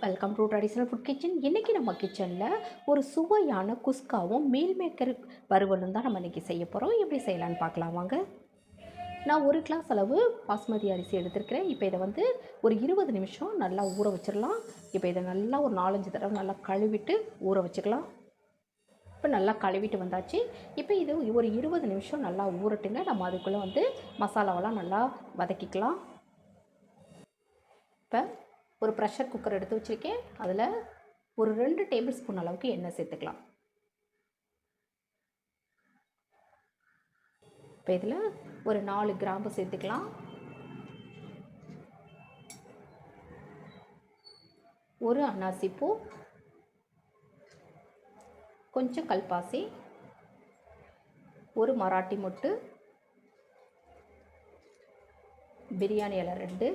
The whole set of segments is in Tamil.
Welcome to traditional food kitchen இன்றைக்கி நம்ம கிச்சனில் ஒரு சுவையான குஸ்காவும் மீல் மேக்கர் வறுவலும் தான் நம்ம இன்றைக்கி செய்ய போகிறோம் எப்படி செய்யலான்னு பார்க்கலாம் வாங்க. நான் ஒரு கிளாஸ் அளவு பாஸ்மதி அரிசி எடுத்திருக்கிறேன். இப்போ இதை வந்து ஒரு இருபது நிமிஷம் நல்லா ஊற வச்சிடலாம். இப்போ இதை நல்லா ஒரு நாலஞ்சு தடவை நல்லா கழுவிட்டு ஊற வச்சுக்கலாம். இப்போ நல்லா கழுவிட்டு வந்தாச்சு. இப்போ இது ஒரு இருபது நிமிஷம் நல்லா ஊறட்டுங்க. நம்ம அதுக்குள்ளே வந்து மசாலாவெல்லாம் நல்லா வதக்கிக்கலாம். இப்போ ஒரு ப்ரெஷர் குக்கர் எடுத்து வச்சுருக்கேன். அதில் ஒரு ரெண்டு டேபிள் ஸ்பூன் அளவுக்கு எண்ணெய் சேர்த்துக்கலாம். இப்போ இதில் ஒரு நாலு கிராம்பு சேர்த்துக்கலாம். ஒரு அன்னாசிப்பூ கொஞ்சம் கல்பாசி. ஒரு மராட்டி மொட்டு. பிரியாணி இலை ரெண்டு.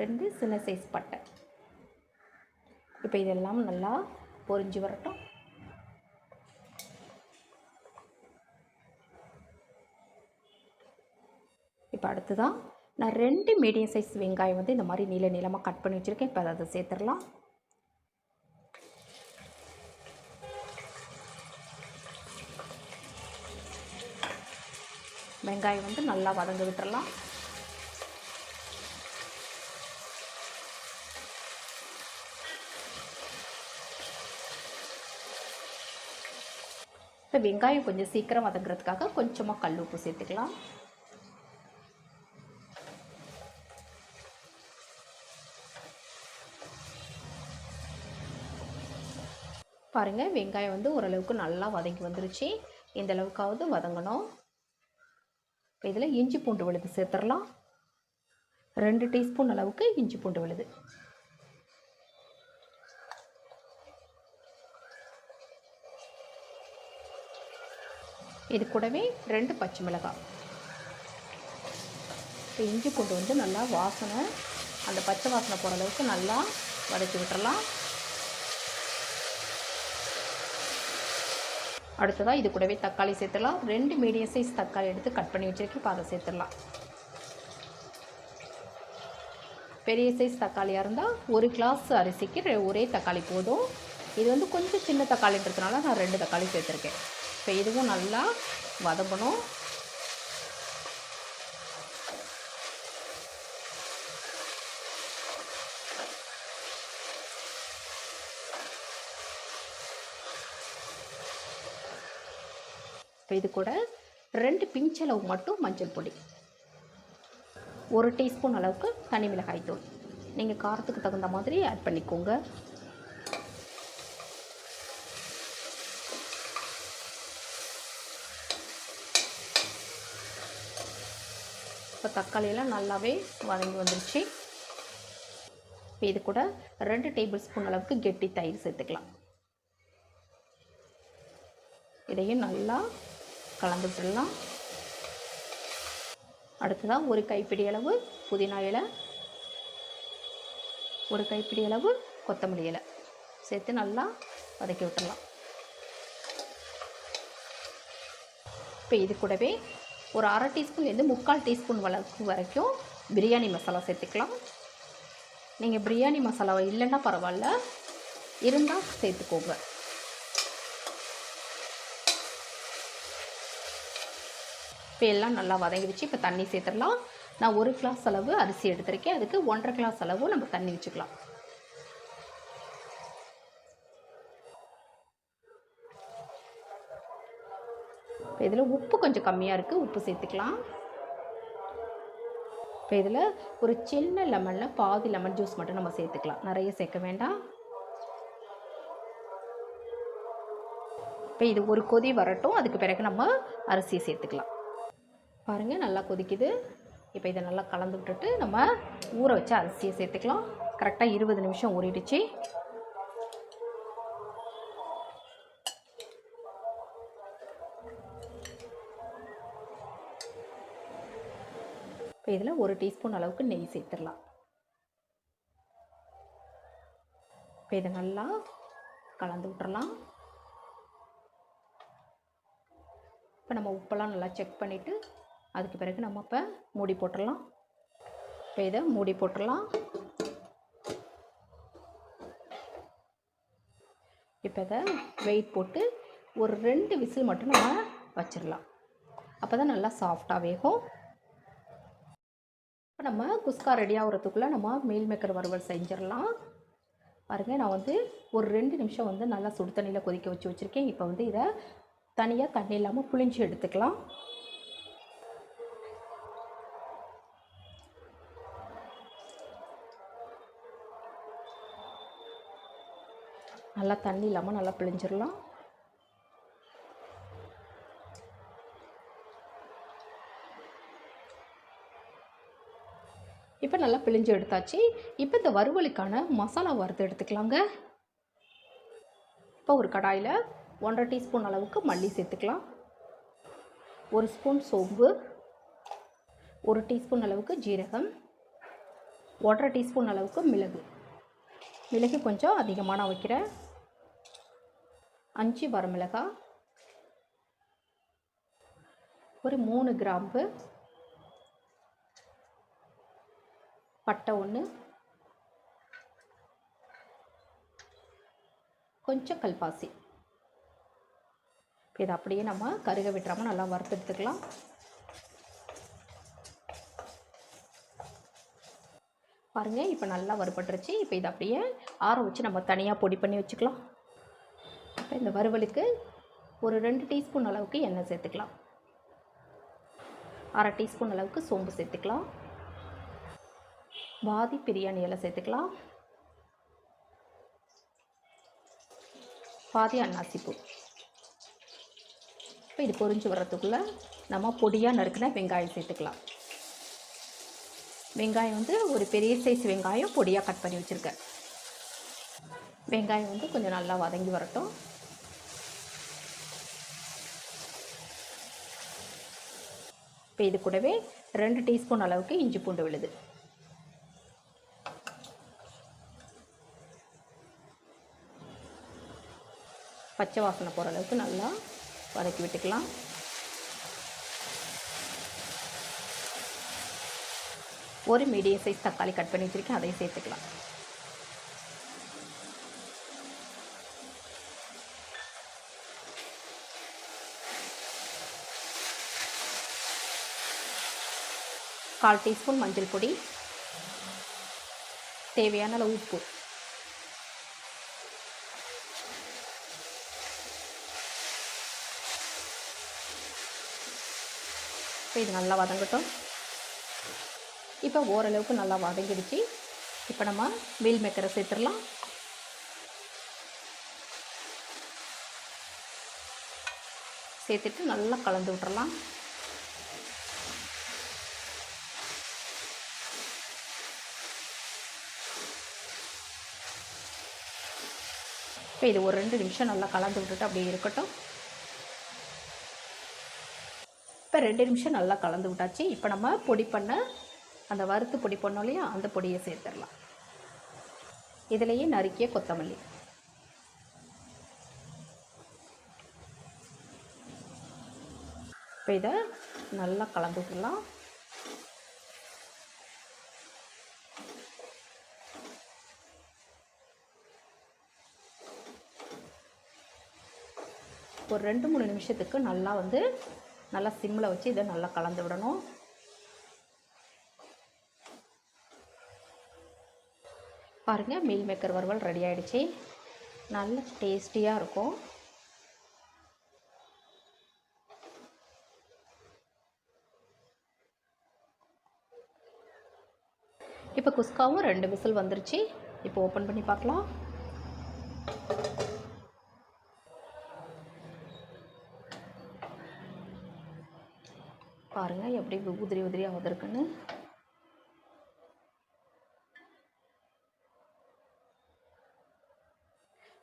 ரெண்டு சின்ன சைஸ் பட்டை. இப்போ இதெல்லாம் நல்லா பொறிஞ்சு வரட்டும். இப்போ அடுத்ததான் நான் ரெண்டு மீடியம் சைஸ் வெங்காயம் வந்து இந்த மாதிரி நீள நீளமாக கட் பண்ணி வச்சுருக்கேன். இப்போ அதை சேர்த்துடலாம். வெங்காயம் வந்து நல்லா வதங்க விட்டுறலாம். வெங்காயம் கொஞ்சம் சீக்கிரம் வதங்குறதுக்காக கொஞ்சமாக கல் உப்பு சேர்த்துக்கலாம். பாருங்கள் வெங்காயம் வந்து ஓரளவுக்கு நல்லா வதங்கி வந்துருச்சு. இந்த அளவுக்காவது வதங்கணும். இப்போ இதில் இஞ்சி பூண்டு விழுது சேர்த்துடலாம். ரெண்டு டீஸ்பூன் அளவுக்கு இஞ்சி பூண்டு விழுது. இது கூடவே ரெண்டு பச்சை மிளகாய். இப்போ இஞ்சி பூண்டு வந்து நல்லா வாசனை அந்த பச்சை வாசனை போகிற அளவுக்கு நல்லா வதக்கி விட்டுறலாம். அடுத்ததாக இது கூடவே தக்காளி சேர்த்துடலாம். ரெண்டு மீடியம் சைஸ் தக்காளி எடுத்து கட் பண்ணி வச்சுருக்கேன். இப்போ அதை சேர்த்துடலாம். பெரிய சைஸ் தக்காளியாக இருந்தால் ஒரு கிளாஸ் அரிசிக்கு ஒரே தக்காளி போதும். இது வந்து கொஞ்சம் சின்ன தக்காளின்றதுனால நான் ரெண்டு தக்காளி சேர்த்துருக்கேன். இப்போ இதுவும் நல்லா வதங்கணும். இப்போ இது கூட ரெண்டு பிஞ்சளவு மட்டும் மஞ்சள் பொடி. ஒரு டீஸ்பூன் அளவுக்கு தனி மிளகாய் தூள் நீங்கள் காரத்துக்கு தகுந்த மாதிரி ஆட் பண்ணிக்கோங்க. தக்காளியெல்லாம் நல்லாவே வதங்கி வந்துருச்சு. இப்போ இது கூட ரெண்டு டேபிள் ஸ்பூன் அளவுக்கு கெட்டி தயிர் சேர்த்துக்கலாம். இதையும் நல்லா கலந்து விட்டுடலாம். அடுத்ததாக ஒரு கைப்பிடி அளவு புதினா இலை ஒரு கைப்பிடி அளவு கொத்தமல்லி இலை சேர்த்து நல்லா வதக்கி விட்டுடலாம். இப்போ இது கூடவே ஒரு அரை டீஸ்பூன்லேருந்து முக்கால் டீஸ்பூன் வளர்க்கு வரைக்கும் பிரியாணி மசாலா சேர்த்துக்கலாம். நீங்கள் பிரியாணி மசாலா இல்லைன்னா பரவாயில்ல. இருந்தால் சேர்த்துக்கோங்க. இப்போ எல்லாம் நல்லா வதங்கிடுச்சு இப்போ தண்ணி சேர்த்துடலாம். நான் ஒரு கிளாஸ் அளவு அரிசி எடுத்திருக்கேன். அதுக்கு ஒன்றரை கிளாஸ் அளவு நம்ம தண்ணி வச்சுக்கலாம். இப்போ இதில் உப்பு கொஞ்சம் கம்மியாக இருக்குது. உப்பு சேர்த்துக்கலாம். இப்போ இதில் ஒரு சின்ன லெமனில் பாதி லெமன் ஜூஸ் மட்டும் நம்ம சேர்த்துக்கலாம். நிறைய சேர்க்க வேண்டாம். இப்போ இது ஒரு கொதி வரட்டும். அதுக்கு பிறகு நம்ம அரிசியை சேர்த்துக்கலாம். பாருங்கள் நல்லா கொதிக்குது. இப்போ இதை நல்லா கலந்து விட்டுட்டு நம்ம ஊற வச்சு அரிசியை சேர்த்துக்கலாம். கரெக்டாக இருபது நிமிஷம் ஊறிடுச்சு. இப்போ இதில் ஒரு டீஸ்பூன் அளவுக்கு நெய் சேர்த்துடலாம். இப்போ இதை நல்லா கலந்து விட்டுறலாம். இப்போ நம்ம உப்பெல்லாம் நல்லா செக் பண்ணிவிட்டு அதுக்கு பிறகு நம்ம இப்போ மூடி போட்டுடலாம். இப்போ இதை மூடி போட்டுடலாம். இப்போ இதை வெயிட் போட்டு ஒரு ரெண்டு விசில் மட்டும் நம்ம வச்சிடலாம். அப்போ தான் நல்லா சாஃப்டாக வேகும். இப்போ நம்ம குஸ்கா ரெடி ஆகிறதுக்குள்ளே நம்ம மீல் மேக்கர் வறுவல் செஞ்சிடலாம். பாருங்கள் நான் வந்து ஒரு ரெண்டு நிமிஷம் வந்து நல்லா சுடு தண்ணியில் கொதிக்க வச்சு வச்சுருக்கேன். இப்போ வந்து இதை தனியாக தண்ணி இல்லாமல் புளிஞ்சு எடுத்துக்கலாம். நல்லா தண்ணி இல்லாமல் நல்லா பிழிஞ்சிடலாம். இப்போ நல்லா பிழிஞ்சு எடுத்தாச்சு. இப்போ இந்த வறுவலுக்கான மசாலா வறுத்து எடுத்துக்கலாங்க. இப்போ ஒரு கடாயில் ஒன்றரை டீஸ்பூன் அளவுக்கு மல்லி சேர்த்துக்கலாம். ஒரு ஸ்பூன் சோம்பு ஒரு டீஸ்பூன் அளவுக்கு ஜீரகம் ஒன்றரை டீஸ்பூன் அளவுக்கு மிளகு. மிளகு கொஞ்சம் அதிகமாக நான் வைக்கிறேன். அஞ்சு வரமிளகாய் ஒரு மூணு கிராம்பு பட்டை ஒன்று கொஞ்சம் கல்பாசி. இப்போ இதை அப்படியே நம்ம கருக விட்டுறாமல் நல்லா வறுத்து எடுத்துக்கலாம். பாருங்கள் இப்போ நல்லா வறுபட்டுருச்சு. இப்போ இதை அப்படியே ஆற வச்சு நம்ம தனியாக பொடி பண்ணி வச்சுக்கலாம். இப்போ இந்த வறுவலுக்கு ஒரு ரெண்டு டீஸ்பூன் அளவுக்கு எண்ணெய் சேர்த்துக்கலாம். அரை டீஸ்பூன் அளவுக்கு சோம்பு சேர்த்துக்கலாம். பாதி பிரியாணி இலை சேர்த்துக்கலாம். பாதி அன்னாசிப்பூ. இப்போ இது பொறிஞ்சு வர்றதுக்குள்ளே நம்ம பொடியாக நறுக்கின வெங்காயம் சேர்த்துக்கலாம். வெங்காயம் வந்து ஒரு பெரிய சைஸ் வெங்காயம் பொடியாக கட் பண்ணி வச்சுருக்கேன். வெங்காயம் வந்து கொஞ்சம் நல்லா வதங்கி வரட்டும். இப்போ இது கூடவே ரெண்டு டீஸ்பூன் அளவுக்கு இஞ்சி பூண்டு விழுது. பச்சை வாசனை போகிற அளவுக்கு நல்லா வதக்கி விட்டுக்கலாம். ஒரு மீடியம் சைஸ் தக்காளி கட் பண்ணி வச்சுருக்கேன் அதையும் சேர்த்துக்கலாம். கால் டீஸ்பூன் மஞ்சள் பொடி. தேவையான அளவு உப்பு. இப்போ இது நல்லா வதங்கட்டும். இப்போ ஓரளவுக்கு நல்லா வதங்கிடுச்சு. இப்போ நம்ம மீல் மேக்கரை சேர்த்துடலாம். சேர்த்துட்டு நல்லா கலந்து விட்டுறலாம். இப்போ இது ஒரு ரெண்டு நிமிஷம் நல்லா கலந்து விட்டுட்டு அப்படியே இருக்கட்டும். இப்போ ரெண்டு நிமிஷம் நல்லா கலந்து விட்டாச்சு. இப்போ நம்ம பொடி பண்ண அந்த வறுத்து பொடி பண்ணோம் இல்லையா? அந்த பொடியை சேர்த்துடலாம். இதுலேயே நறுக்கிய கொத்தமல்லி. இப்போ இதை நல்லா கலந்து விட்டுடலாம். ஒரு ரெண்டு மூணு நிமிஷத்துக்கு நல்லா வந்து நல்லா சிம்மில் வச்சு இதை நல்லா கலந்து விடணும். பாருங்கள் மீல் மேக்கர் வறுவல் ரெடி ஆகிடுச்சு நல்ல டேஸ்டியாக இருக்கும். இப்போ குஸ்காவும் ரெண்டு விசில் வந்துருச்சு. இப்போ ஓப்பன் பண்ணி பார்க்கலாம். பாருங்கள் எப்படி உதிரி உதிரியாக வந்திருக்குன்னு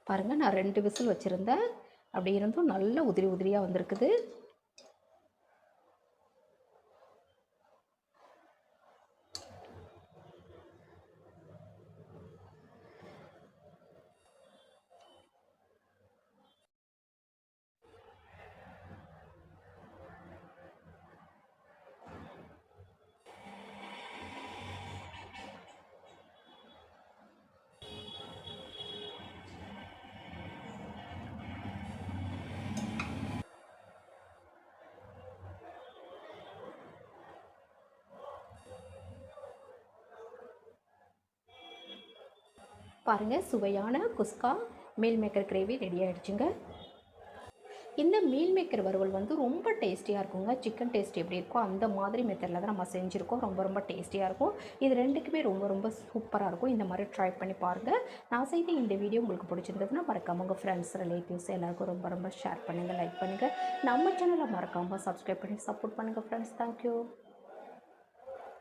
பாருங்கள் நான் ரெண்டு விசில் வச்சுருந்தேன். அப்படி இருந்தும் நல்ல உதிரி உதிரியாக வந்திருக்குது. பாருங்கள் சுவையான kuska meal maker gravy ready ஆகிடுச்சுங்க இந்த மீல் மேக்கர் வறுவல் வந்து ரொம்ப டேஸ்டியாக இருக்குங்க. சிக்கன் டேஸ்ட் எப்படி இருக்கோ அந்த மாதிரி மெத்தடில் தான் நம்ம செஞ்சுருக்கோம். ரொம்ப ரொம்ப டேஸ்டியாக இருக்கும். இது ரெண்டுக்குமே ரொம்ப ரொம்ப சூப்பராக இருக்கும். இந்த மாதிரி ட்ரை பண்ணி பாருங்கள் நான் செய்த இந்த வீடியோ உங்களுக்கு பிடிச்சிருந்ததுன்னா மறக்காம உங்கள் ஃப்ரெண்ட்ஸ் ரிலேட்டிவ்ஸ் எல்லாருக்கும் ரொம்ப ரொம்ப ஷேர் பண்ணுங்கள் லைக் பண்ணுங்கள் நம்ம சேனலை மறக்காமல் சப்ஸ்கிரைப் பண்ணி சப்போர்ட் பண்ணுங்கள் ஃப்ரெண்ட்ஸ் தேங்க்யூ